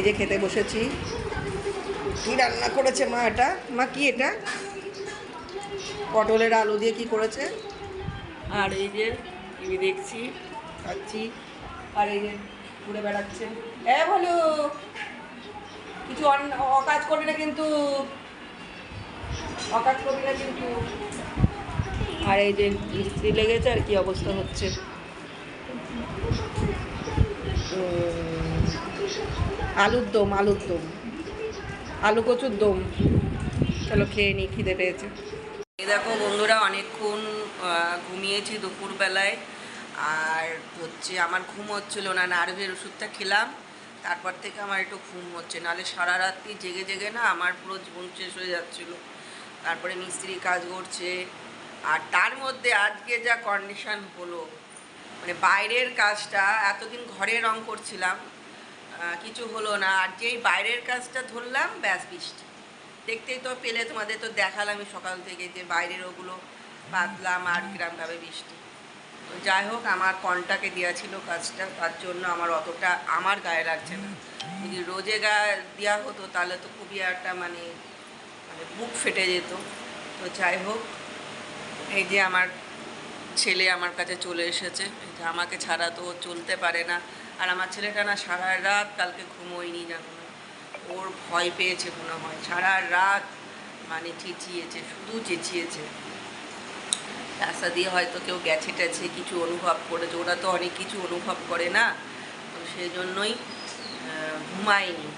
এই যে খেতে বসেছি। কি রান্না করেছে মা এটা? মা কি এটা? পটলের আলু দিয়ে কি করেছে? আর এই যে টিভি দেখছি খাচ্ছি। আর এই যে ঘুরে বেড়াচ্ছে। এ বলো কিছু অকাজ করবি না কিন্তু। অকাজ করবি না কিন্তু। আর এই যে মিস্ত্রি লেগেছে আর কি অবস্থা হচ্ছে। আলুর দম আলুর দম। আলু কচুর দম। চলো খেয়ে নিই খিদে পেয়েছে। দেখো বন্ধুরা, অনেকক্ষণ ঘুমিয়েছি দুপুরবেলায়। আর হচ্ছে আমার ঘুম হচ্ছিল না, নার্ভের ওষুধটা খেলাম। তারপর থেকে আমার একটু ঘুম হচ্ছে। নাহলে সারা রাত্রি জেগে জেগে না আমার পুরো জীবন শেষ হয়ে যাচ্ছিল। তারপরে মিস্ত্রি কাজ করছে। আর তার মধ্যে আজকে যা কন্ডিশন হলো মানে বাইরের কাজটা, এতদিন ঘরে রং করছিলাম। কিছু হলো না। আর যেই বাইরের কাজটা ধরলাম, ব্যাস বৃষ্টি। দেখতেই তো পেলে, তোমাদের তো দেখালামই সকাল থেকে যে বাইরের ওগুলো পাতলাম আর কিরমভাবে বৃষ্টি। তো যাই হোক, আমার কন্টাকে দেওয়া ছিল কাজটা। তার জন্য আমার অতটা, আমার গায়ে লাগছে না। যদি রোজে গায়ে দেওয়া হতো, তাহলে তো খুবই একটা মানে মানে বুক ফেটে যেত। তো যাই হোক, এই যে আমার ছেলে আমার কাছে চলে এসেছে। আমাকে ছাড়া তো চলতে পারে না। আর আমার ছেলেটা না সারা রাত কালকে ঘুমোয়নি না। ওর ভয় পেয়েছে মনে হয়। সারা রাত মানে চেঁচিয়েছে, শুধু চেঁচিয়েছে। রাস্তা দিয়ে হয়তো কেউ গেছে টেছে, কিছু অনুভব করেছে। ওরা তো অনেক কিছু অনুভব করে না, তো সেই জন্যই ঘুমায়নি।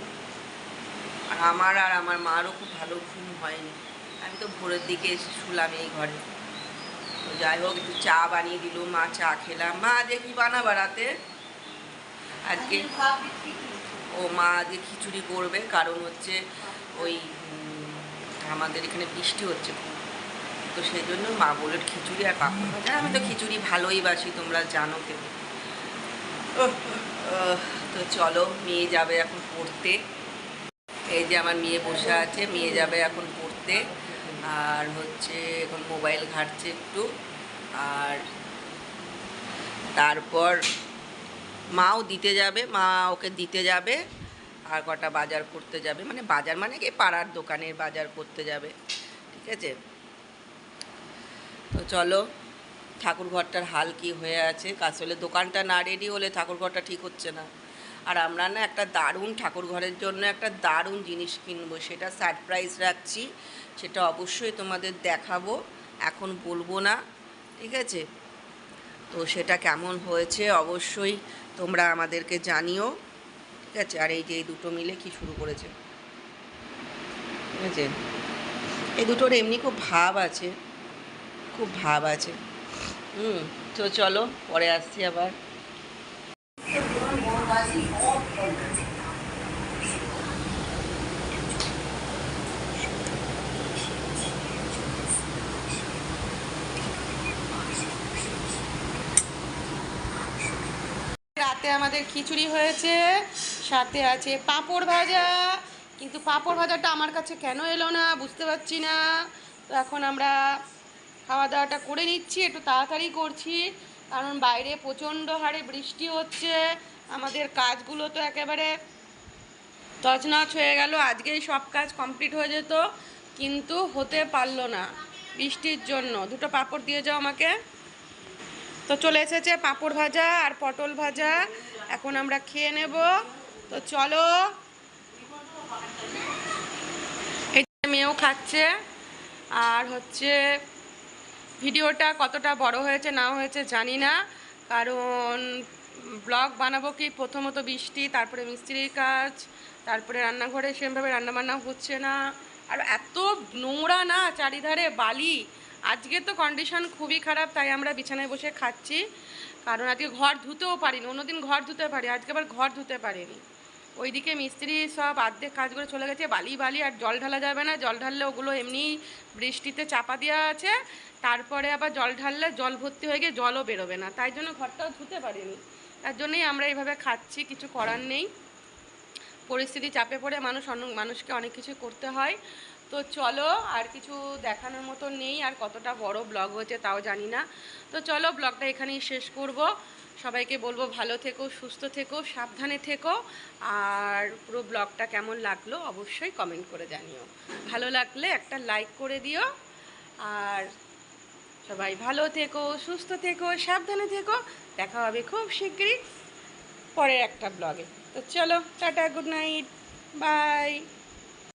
আর আমার আর আমার মারও খুব ভালো ঘুম হয়নি। আমি তো ভোরের দিকে এসে শুলাম এই ঘরে। তো যাই হোক, একটু চা বানিয়ে দিল, মা চা খেলাম। মা কি বানাবা রাতে। আজকে ও মা আজকে খিচুড়ি করবে কারণ হচ্ছে ওই আমাদের এখানে বৃষ্টি হচ্ছে তো সেই জন্য মা বলে খিচুড়ি আর পাপড় ভাজা? আমি তো খিচুড়ি ভালোই বাসি তোমরা জানো উহ, তো চলো মেয়ে যাবে এখন পড়তে। এই যে আমার মেয়ে বসে আছে মেয়ে যাবে এখন পড়তে। আর হচ্ছে এখন মোবাইল ঘাটছে একটু। আর তারপর মাও দিতে যাবে, মা ওকে দিতে যাবে, আর কটা বাজার করতে যাবে। মানে বাজার মানে কি? পাড়ার দোকানের বাজার করতে যাবে, ঠিক আছে? তো চলো, ঠাকুর ঘরটার হাল কি হয়ে আছে? আসলে দোকানটা না রেডি হলে ঠাকুর ঘরটা ঠিক হচ্ছে না। আর আমরা না একটা দারুণ ঠাকুর ঘরের জন্য একটা দারুণ জিনিস কিনবো, সেটা সারপ্রাইজ রাখছি। সেটা অবশ্যই তোমাদের দেখাবো, এখন বলব না, ঠিক আছে? তো সেটা কেমন হয়েছে অবশ্যই তোমরা আমাদেরকে জানিও। ঠিক আছে? আর এই যে এই দুটো মিলে কি শুরু করেছে? ঠিক আছে এই দুটোর এমনি খুব ভাব আছে। খুব ভাব আছে। হুম, তো চলো, পরে আসছি আবার। রাতে আমাদের খিচুড়ি হয়েছে, সাথে আছে পাঁপড় ভাজা। কিন্তু পাঁপড় ভাজাটা আমার কাছে কেন এলো না বুঝতে পারছি না। তো এখন আমরা খাওয়া দাওয়াটা করে নিচ্ছি, একটু তাড়াতাড়ি করছি। কারণ বাইরে প্রচণ্ড হারে বৃষ্টি হচ্ছে, আমাদের কাজগুলো তো একেবারে তছনছ হয়ে গেল। আজকেই সব কাজ কমপ্লিট হয়ে যেত, কিন্তু হতে পারল না বৃষ্টির জন্য। দুটো পাঁপড় দিয়ে যাও আমাকে। তো চলে এসেছে পাঁপড় ভাজা আর পটল ভাজা। এখন আমরা খেয়ে নেব। তো চলো। মেয়েও খাচ্ছে। আর হচ্ছে ভিডিওটা কতটা বড় হয়েছে, না হয়েছে জানি না। কারণ ব্লগ বানাবো কি? প্রথমত বৃষ্টি, তারপরে মিস্ত্রির কাজ, তারপরে রান্নাঘরে সেরকমভাবে রান্নাবান্না হচ্ছে না। আর এত নোংরা না, চারিধারে বালি। আজকে তো কন্ডিশন খুবই খারাপ, তাই আমরা বিছানায় বসে খাচ্ছি। কারণ আজকে ঘর ধুতেও পারিনি, অন্যদিন ঘর ধুতে পারি, আজকে আবার ঘর ধুতে পারিনি। ওইদিকে মিস্ত্রি সব আর্ধেক কাজ করে চলে গেছে, বালি বালি, আর জল ঢালা যাবে না। জল ঢাললে ওগুলো এমনি বৃষ্টিতে চাপা দেওয়া আছে, তারপরে আবার জল ঢাললে জল ভর্তি হয়ে গিয়ে জলও বেরোবে না। তাই জন্য ঘরটাও ধুতে পারিনি। তার জন্যই আমরা এইভাবে খাচ্ছি, কিছু করার নেই। পরিস্থিতি চাপে পড়ে মানুষ অন্য মানুষকে অনেক কিছু করতে হয়। তো চলো আর কিছু দেখানোর মতো নেই, আর কতটা বড় ব্লগ হয়েছে তাও জানি না। তো চলো ব্লগটা এখানেই শেষ করব। সবাইকে বলব ভালো থেকো, সুস্থ থেকো, সাবধানে থেকো, আর পুরো ব্লগটা কেমন লাগল অবশ্যই কমেন্ট করে জানিও। ভালো লাগলে একটা লাইক করে দিও। আর সবাই ভালো থেকো, সুস্থ থেকো, সাবধানে থেকো। দেখা হবে খুব শীঘ্রই পরের একটা ব্লগে তো চলো, টাটা গুড নাইট বাই